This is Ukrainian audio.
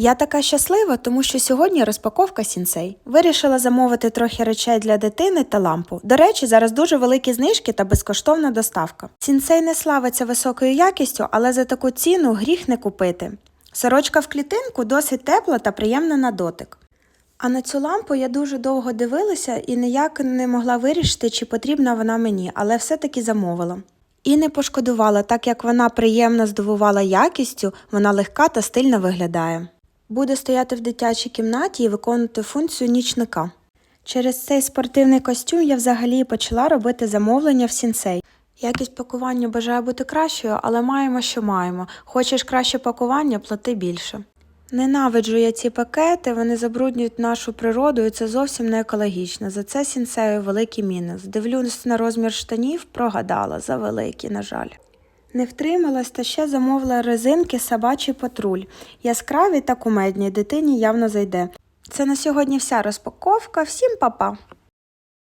Я така щаслива, тому що сьогодні розпаковка сінсей. Вирішила замовити трохи речей для дитини та лампу. До речі, зараз дуже великі знижки та безкоштовна доставка. Сінсей не славиться високою якістю, але за таку ціну гріх не купити. Сорочка в клітинку досить тепла та приємна на дотик. А на цю лампу я дуже довго дивилася і ніяк не могла вирішити, чи потрібна вона мені, але все-таки замовила. І не пошкодувала, так як вона приємно здивувала якістю, вона легка та стильно виглядає. Буде стояти в дитячій кімнаті і виконувати функцію нічника. Через цей спортивний костюм я взагалі почала робити замовлення в сінсей. Якість пакування бажає бути кращою, але маємо, що маємо. Хочеш краще пакування, плати більше. Ненавиджу я ці пакети, вони забруднюють нашу природу і це зовсім не екологічно. За це сінсею великий мінус. Дивлюсь на розмір штанів, прогадала, за великі, на жаль. Не втрималась та ще замовила резинки собачий патруль. Яскраві та кумедні, дитині явно зайде. Це на сьогодні вся розпаковка. Всім па-па!